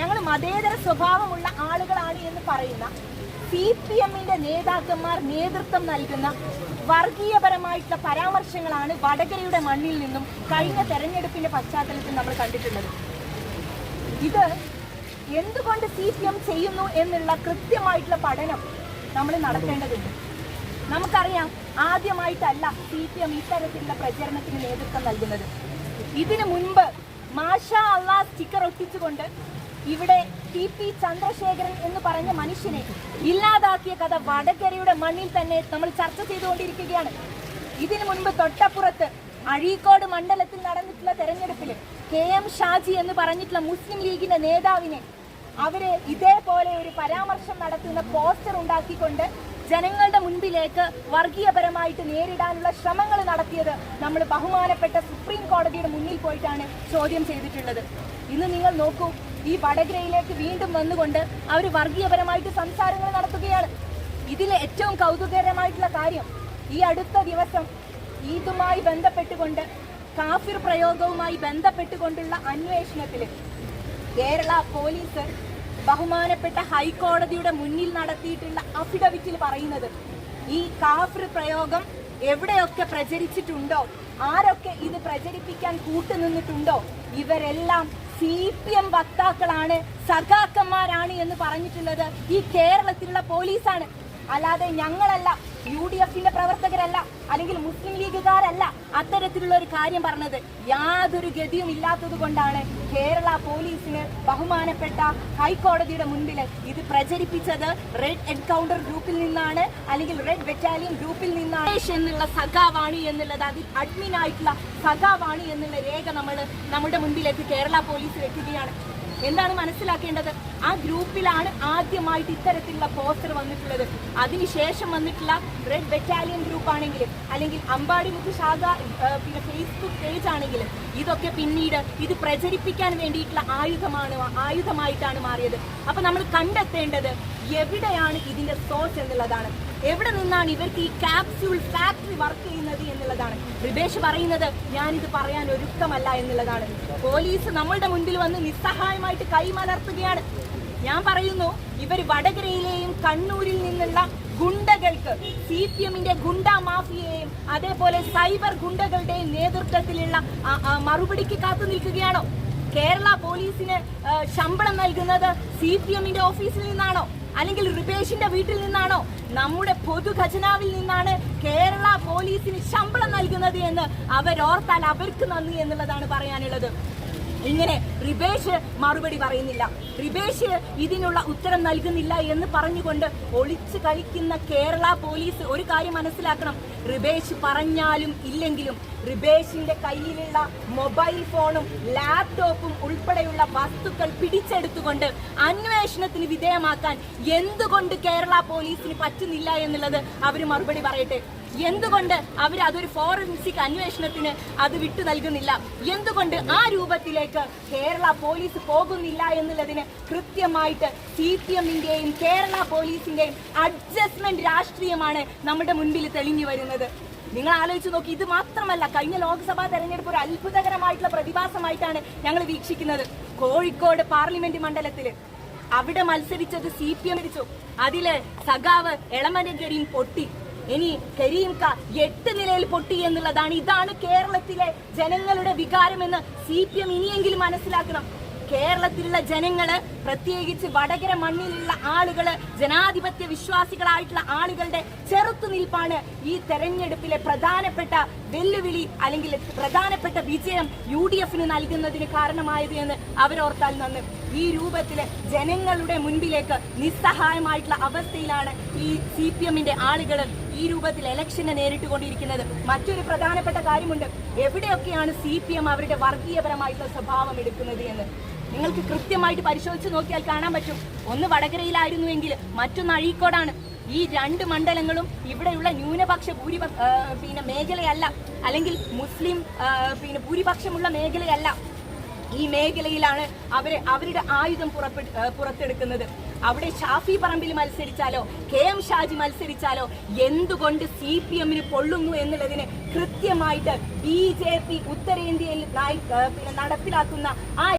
ഞങ്ങൾ മതേതര സ്വഭാവമുള്ള ആളുകളാണ് എന്ന് പറയുന്ന സി പി എമ്മിന്റെ നേതാക്കന്മാർ നേതൃത്വം നൽകുന്ന വർഗീയപരമായിട്ടുള്ള പരാമർശങ്ങളാണ് വടകരയുടെ മണ്ണിൽ നിന്നും കഴിഞ്ഞ തെരഞ്ഞെടുപ്പിന്റെ പശ്ചാത്തലത്തിൽ നമ്മൾ കണ്ടിട്ടുള്ളത്. ഇത് എന്തുകൊണ്ട് സി പി എം ചെയ്യുന്നു എന്നുള്ള കൃത്യമായിട്ടുള്ള പഠനം നമ്മൾ നടത്തേണ്ടതുണ്ട്. നമുക്കറിയാം ആദ്യമായിട്ടല്ല സി പി എം ഇത്തരത്തിലുള്ള പ്രചരണത്തിന് നേതൃത്വം നൽകുന്നത്. ഇതിനു മുൻപ് മാഷ അള്ളാ സ്റ്റിക്കർ ഒട്ടിച്ചുകൊണ്ട് ഇവിടെ ടി പി ചന്ദ്രശേഖരൻ എന്ന് പറഞ്ഞ മനുഷ്യനെ ഇല്ലാതാക്കിയ കഥ വടകരയുടെ മണ്ണിൽ തന്നെ നമ്മൾ ചർച്ച ചെയ്തുകൊണ്ടിരിക്കുകയാണ്. ഇതിനു മുൻപ് തൊട്ടപ്പുറത്ത് അഴീക്കോട് മണ്ഡലത്തിൽ നടന്നിട്ടുള്ള തെരഞ്ഞെടുപ്പിൽ കെ എം ഷാജി എന്ന് പറഞ്ഞിട്ടുള്ള മുസ്ലിം ലീഗിന്റെ നേതാവിനെ അവർ ഇതേപോലെ ഒരു പരാമർശം നടത്തുന്ന പോസ്റ്റർ ഉണ്ടാക്കിക്കൊണ്ട് ജനങ്ങളുടെ മുൻപിലേക്ക് വർഗീയപരമായിട്ട് നേരിടാനുള്ള ശ്രമങ്ങൾ നടത്തിയത് നമ്മൾ ബഹുമാനപ്പെട്ട സുപ്രീം കോടതിയുടെ മുന്നിൽ പോയിട്ടാണ് ചോദ്യം ചെയ്തിട്ടുള്ളത്. ഇന്ന് നിങ്ങൾ നോക്കൂ ഈ വടകരയിലേക്ക് വീണ്ടും വന്നുകൊണ്ട് അവർ വർഗീയപരമായിട്ട് സംസാരങ്ങൾ നടത്തുകയാണ്. ഇതിലെ ഏറ്റവും കൗതുകകരമായിട്ടുള്ള കാര്യം ഈ അടുത്ത ദിവസം ഈദുമായി ബന്ധപ്പെട്ടുകൊണ്ട് കാഫിർ പ്രയോഗവുമായി ബന്ധപ്പെട്ടുകൊണ്ടുള്ള അന്വേഷണത്തിൽ കേരള പോലീസ് ബഹുമാനപ്പെട്ട ഹൈക്കോടതിയുടെ മുന്നിൽ നടത്തിയിട്ടുള്ള അഫിഡവിറ്റിൽ പറയുന്നത് ഈ കാഫിർ പ്രയോഗം എവിടെയൊക്കെ പ്രചരിച്ചിട്ടുണ്ടോ ആരൊക്കെ ഇത് പ്രചരിപ്പിക്കാൻ കൂട്ടുനിന്നിട്ടുണ്ടോ ഇവരെല്ലാം സി പി എം വക്താക്കളാണ് സഖാക്കന്മാരാണ് എന്ന് പറഞ്ഞിട്ടുള്ളത് ഈ കേരളത്തിലുള്ള പോലീസാണ്. അല്ലാതെ ഞങ്ങളല്ല യു ഡി എഫിന്റെ പ്രവർത്തകരല്ല അല്ലെങ്കിൽ മുസ്ലിം ലീഗുകാരല്ല അത്തരത്തിലുള്ള ഒരു കാര്യം പറഞ്ഞത്. യാതൊരു ഗതിയും ഇല്ലാത്തത് കൊണ്ടാണ് കേരള പോലീസിന് ബഹുമാനപ്പെട്ട ഹൈക്കോടതിയുടെ മുൻപിൽ ഇത് പ്രചരിപ്പിച്ചത്. റെഡ് എൻകൗണ്ടർ ഗ്രൂപ്പിൽ നിന്നാണ് അല്ലെങ്കിൽ റെഡ് ബറ്റാലിയൻ ഗ്രൂപ്പിൽ നിന്നാണ്. എന്നുള്ള സഖാവാണ് എന്നുള്ളത് അതിൽ അഡ്മിൻ ആയിട്ടുള്ള സഖാവാണ് എന്നുള്ള രേഖ നമ്മൾ നമ്മുടെ മുൻപിലേക്ക് കേരള പോലീസ് വെക്കുകയാണ്. എന്താണ് മനസ്സിലാക്കേണ്ടത്? ആ ഗ്രൂപ്പിലാണ് ആദ്യമായിട്ട് ഇത്തരത്തിലുള്ള പോസ്റ്റർ വന്നിട്ടുള്ളത്. അതിനുശേഷം വന്നിട്ടുള്ള റെഡ് ബറ്റാലിയൻ ഗ്രൂപ്പ് ആണെങ്കിലും അല്ലെങ്കിൽ അമ്പാടിമുഖ് ശാഖ ഏഹ്, പിന്നെ ഫേസ്ബുക്ക് പേജ് ആണെങ്കിലും ഇതൊക്കെ പിന്നീട് ഇത് പ്രചരിപ്പിക്കാൻ വേണ്ടിയിട്ടുള്ള ആയുധമാണ് ആയുധമായിട്ടാണ് മാറിയത്. അപ്പൊ നമ്മൾ കണ്ടെത്തേണ്ടത് എവിടെയാണ് ഇതിന്റെ സോഴ്സ് എന്നുള്ളതാണ്. എവിടെ നിന്നാണ് ഇവർക്ക് ഈ കാപ്സ്യൂൾ ഫാക്ടറി വർക്ക് ചെയ്യുന്നത് എന്നുള്ളതാണ്. റിബേഷ് പറയുന്നത് ഞാനിത് പറയാൻ ഒരുക്കമല്ല എന്നുള്ളതാണ്. പോലീസ് നമ്മളുടെ മുൻപിൽ വന്ന് നിസ്സഹായമായിട്ട് കൈമലർത്തുകയാണ്. ഞാൻ പറയുന്നു ഇവർ വടകരയിലെയും കണ്ണൂരിൽ നിന്നുള്ള ഗുണ്ടകൾക്ക് സി പി എമ്മിന്റെ ഗുണ്ട മാഫിയയെയും അതേപോലെ സൈബർ ഗുണ്ടകളുടെയും നേതൃത്വത്തിലുള്ള മറുപടിക്ക് കാത്തു നിൽക്കുകയാണോ? കേരള പോലീസിന് ശമ്പളം നൽകുന്നത് സി പി എമ്മിന്റെ ഓഫീസിൽ നിന്നാണോ? അല്ലെങ്കിൽ റിപേഷിന്റെ വീട്ടിൽ നിന്നാണോ? നമ്മുടെ പൊതു ഖജനാവിൽ നിന്നാണ് കേരള പോലീസിന് ശമ്പളം നൽകുന്നത് എന്ന് അവരോർത്താൽ അവർക്ക് നന്ദി എന്നുള്ളതാണ് പറയാനുള്ളത്. ഇങ്ങനെ റിബേഷ് മറുപടി പറയുന്നില്ല. റിബേഷ് ഇതിനുള്ള ഉത്തരം നൽകുന്നില്ല എന്ന് പറഞ്ഞുകൊണ്ട് ഒളിച്ചു കളിക്കുന്ന കേരള പോലീസ് ഒരു കാര്യം മനസ്സിലാക്കണം. റിബേഷ് പറഞ്ഞാലും ഇല്ലെങ്കിലും റിബേഷിന്റെ കയ്യിലുള്ള മൊബൈൽ ഫോണും ലാപ്ടോപ്പും ഉൾപ്പെടെയുള്ള വസ്തുക്കൾ പിടിച്ചെടുത്തുകൊണ്ട് അന്വേഷണത്തിന് വിധേയമാക്കാൻ എന്തുകൊണ്ട് കേരള പോലീസിന് പറ്റുന്നില്ല എന്നുള്ളത് അവർ മറുപടി പറയട്ടെ. എന്തുകൊണ്ട് അവർ അതൊരു ഫോറൻസിക് അന്വേഷണത്തിന് അത് വിട്ടു നൽകുന്നില്ല? എന്തുകൊണ്ട് ആ രൂപത്തിലേക്ക് കേരള പോലീസ് പോകുന്നില്ല എന്നുള്ളതിന് കൃത്യമായിട്ട് സി പി എമ്മിന്റെയും കേരള പോലീസിന്റെയും അഡ്ജസ്റ്റ്മെന്റ് രാഷ്ട്രീയമാണ് നമ്മുടെ മുൻപിൽ തെളിഞ്ഞു വരുന്നത്. നിങ്ങൾ ആലോചിച്ച് നോക്കി ഇത് മാത്രമല്ല കഴിഞ്ഞ ലോക്സഭാ തെരഞ്ഞെടുപ്പ് ഒരു അത്ഭുതകരമായിട്ടുള്ള പ്രതിഭാസമായിട്ടാണ് ഞങ്ങൾ വീക്ഷിക്കുന്നത്. കോഴിക്കോട് പാർലമെന്റ് മണ്ഡലത്തിൽ അവിടെ മത്സരിച്ചത് സി പി എം അതിൽ സഖാവ് എളമനഗരിയും പൊട്ടി. ഇനി കരീംക എട്ട് നിലയിൽ പൊട്ടി എന്നുള്ളതാണ്. ഇതാണ് കേരളത്തിലെ ജനങ്ങളുടെ വികാരമെന്ന് സി പി എം ഇനിയെങ്കിലും മനസ്സിലാക്കണം. കേരളത്തിലുള്ള ജനങ്ങൾ പ്രത്യേകിച്ച് വടകര മണ്ണിലുള്ള ആളുകൾ ജനാധിപത്യ വിശ്വാസികളായിട്ടുള്ള ആളുകളുടെ ചെറുത്തുനിൽപ്പാണ് ഈ തെരഞ്ഞെടുപ്പിലെ പ്രധാനപ്പെട്ട വെല്ലുവിളി അല്ലെങ്കിൽ പ്രധാനപ്പെട്ട വിജയം യു ഡി എഫിന് നൽകുന്നതിന് കാരണമായത് എന്ന് അവരോർത്താൽ നന്ന്. ഈ രൂപത്തിൽ ജനങ്ങളുടെ മുൻപിലേക്ക് നിസ്സഹായമായിട്ടുള്ള അവസ്ഥയിലാണ് ഈ സി പി എമ്മിന്റെ ആളുകൾ ഈ രൂപത്തിൽ ഇലക്ഷനെ നേരിട്ടുകൊണ്ടിരിക്കുന്നത്. മറ്റൊരു പ്രധാനപ്പെട്ട കാര്യമുണ്ട്. എവിടെയൊക്കെയാണ് സി പി എം അവരുടെ വർഗീയപരമായിട്ടുള്ള സ്വഭാവം എടുക്കുന്നത് എന്ന്. നിങ്ങൾക്ക് കൃത്യമായിട്ട് പരിശോധിച്ച് നോക്കിയാൽ കാണാൻ പറ്റും. ഒന്ന് വടകരയിലായിരുന്നുവെങ്കിൽ മറ്റൊന്ന് അഴീക്കോടാണ്. ഈ രണ്ട് മണ്ഡലങ്ങളും ഇവിടെയുള്ള ന്യൂനപക്ഷ ഭൂരിപക്ഷ പിന്നെ മേഖലയല്ല. അല്ലെങ്കിൽ മുസ്ലിം പിന്നെ ഭൂരിപക്ഷമുള്ള മേഖലയല്ല. ഈ മേഖലയിലാണ് അവർ അവരുടെ ആയുധം പുറപ്പെടു പുറത്തെടുക്കുന്നത്. അവിടെ ഷാഫി പറമ്പിൽ മത്സരിച്ചാലോ കെ എം ഷാജി മത്സരിച്ചാലോ എന്തുകൊണ്ട് സി പി എമ്മിന് പൊള്ളുന്നു എന്നുള്ളതിന് കൃത്യമായിട്ട് ബി ജെ പി ഉത്തരേന്ത്യയിൽ നടപ്പിലാക്കുന്ന ആ